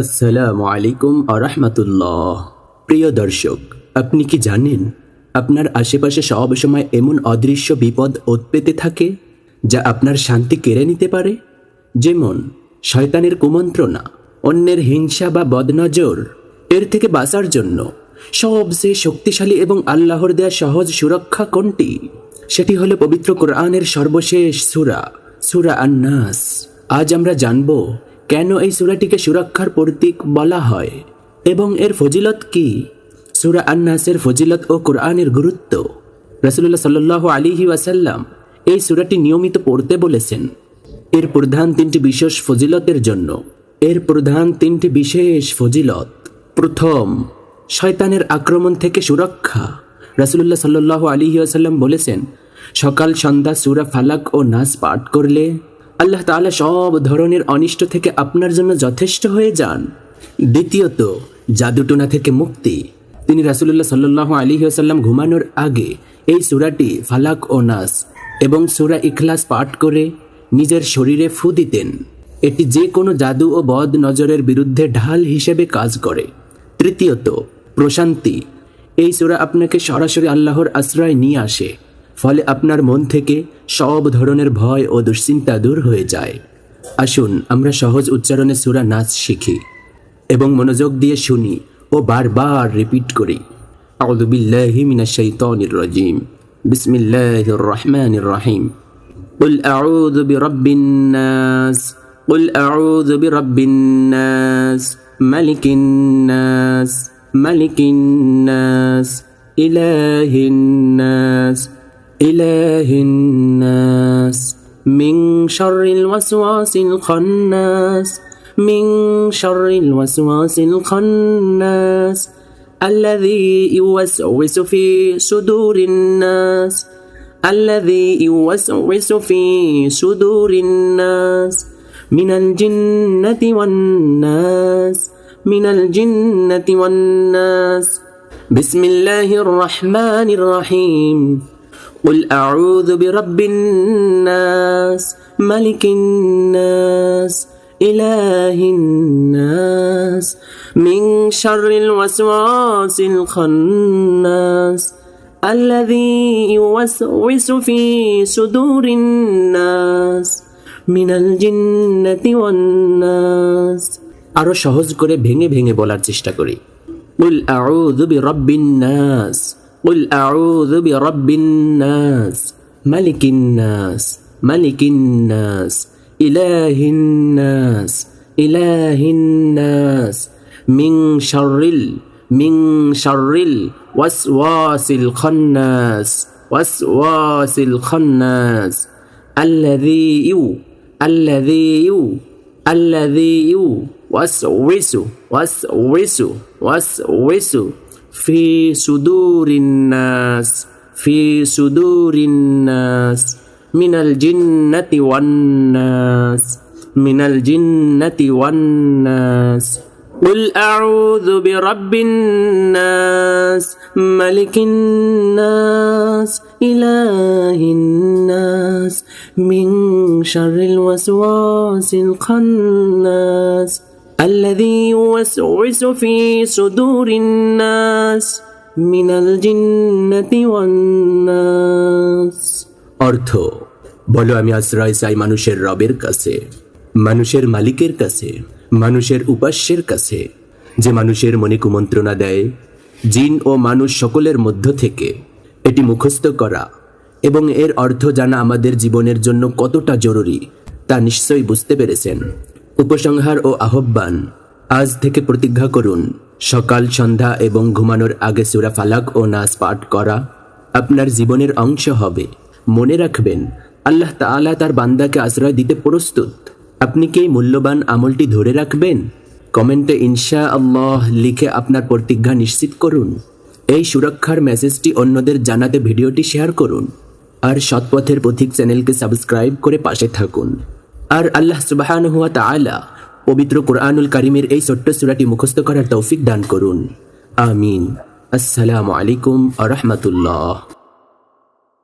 আসসালামু আলাইকুম আরহামতুল্লাহ প্রিয় দর্শক, আপনি কি জানেন আপনার আশেপাশে সব সময় এমন অদৃশ্য বিপদ পেতে থাকে যা আপনার শান্তি কেড়ে নিতে পারে? যেমন শয়তানের কুমন্ত্রণা, অন্যের হিংসা বা বদনজর। এর থেকে বাঁচার জন্য সবচেয়ে শক্তিশালী এবং আল্লাহর দেয়া সহজ সুরক্ষা কোনটি? সেটি হলো পবিত্র কোরআনের সর্বশেষ সুরা সুরা আন্নাস। আজ আমরা জানব কেন এই সুরাটিকে সুরক্ষার প্রতীক বলা হয়? এবং এর ফজিলত কি? সুরা আন্নাসের ফজিলত ও কোরআনের গুরুত্ব? রসুল্লাহ সাল্লাহ আলিহি ওয়াসাল্লাম এই সুরাটি নিয়মিত পড়তে বলেছেন। এর প্রধান তিনটি বিশেষ ফজিলতের জন্য। এর প্রধান তিনটি বিশেষ ফজিলত। প্রথম, শয়তানের আক্রমণ থেকে সুরক্ষা। রাসুলুল্লাহ সাল্লাহ আলিহি আসাল্লাম বলেছেন, সকাল সন্ধ্যা সুরা ফালাক ও নাস পাঠ করলে আল্লাহ তাআলা সব ধরনের অনিষ্ট থেকে আপনার জন্য যথেষ্ট হয়ে যান। দ্বিতীয়ত, জাদুটোনা থেকে মুক্তি। তিনি রাসুলুল্লাহ সাল্লাহ আসাল্লাম ঘুমানোর আগে এই সুরাটি ফালাক ও নাস এবং সুরা ইখলাস পাঠ করে নিজের শরীরে ফু দিতেন। এটি যে কোনো জাদু ও বদ নজরের বিরুদ্ধে ঢাল হিসেবে কাজ করে। তৃতীয়ত, প্রশান্তি। এই সুরা আপনাকে সরাসরি আল্লাহর আশ্রয় নিয়ে আসে। ফলে আপনার মন থেকে সব ধরনের ভয় ও দুশ্চিন্তা দূর হয়ে যায় আসুন আমরা সহজ উচ্চারণে সুরা নাচ শিখি এবং মনোযোগ দিয়ে শুনি ও বারবার রিপিট করি أعوذ بالله من الشيطان الرجيم بسم الله الرحمن الرحيم قل أعوذ برب الناس قل أعوذ برب الناس ملك الناس ملك الناس إله الناس إله الناس من شر الوسواس الخناس من شر الوسواس الخناس الذي يوسوس في صدور الناس الذي يوسوس في صدور الناس من الجنة والناس من الجنة والناس. بسم الله الرحمن الرحيم. قل أعوذ برب الناس ملك الناس إله الناس من شر الوسواس الخناس الذي يوسوس في صدور الناس من الجنة والناس আরো সহজ করে ভেঙে ভেঙে বলার চেষ্টা করি قل أعوذ برب الناس قل أعوذ برب الناس ملك الناس ملك الناس إله الناس إله الناس. من شر من شر الوسواس الخناس وسواس الخناس. الذي يو الذي يو الذي يو وسوس وسوس وسوس. في صدور الناس في صدور الناس من الجنة والناس من الجنة والناس. قل أعوذ برب الناس ملك الناس إله الناس من شر الوسواس الخناس. الذي يوسوس في صدور الناس من الجنة والناس অর্থ বলো আমি আশ্রয় চাই মানুষের রবের কাছে মানুষের মালিকের কাছে মানুষের উপাস্যের কাছে যে মানুষের মনে কুমন্ত্রণা দেয় জিন ও মানুষ সকলের মধ্য থেকে এটি মুখস্থ করা এবং এর অর্থ জানা আমাদের জীবনের জন্য কতটা জরুরি তা নিশ্চয়ই বুঝতে পেরেছেন উপসংহার ও আহ্বান। আজ থেকে প্রতিজ্ঞা করুন, সকাল, সন্ধ্যা এবং ঘুমানোর আগে সুরা ফালাক ও নাচ পাঠ করা আপনার জীবনের অংশ হবে। মনে রাখবেন, আল্লাহ তাআলা তার বান্দাকে আশ্রয় দিতে প্রস্তুত। আপনি কি মূল্যবান আমলটি ধরে রাখবেন? কমেন্টে ইনশা আল্লাহ লিখে আপনার প্রতিজ্ঞা নিশ্চিত করুন। এই সুরক্ষার মেসেজটি অন্যদের জানাতে ভিডিওটি শেয়ার করুন। আর সৎপথের পথিক চ্যানেলকে সাবস্ক্রাইব করে পাশে থাকুন। আর আল্লাহ সুবাহান হুয়া তালা পবিত্র কোরআনুল কারিমের এই ছোট্ট সুরাটি মুখস্থ করার তৌফিক দান করুন। আমিন। আসসালামু আলাইকুম আ রহমতুল্লাহ।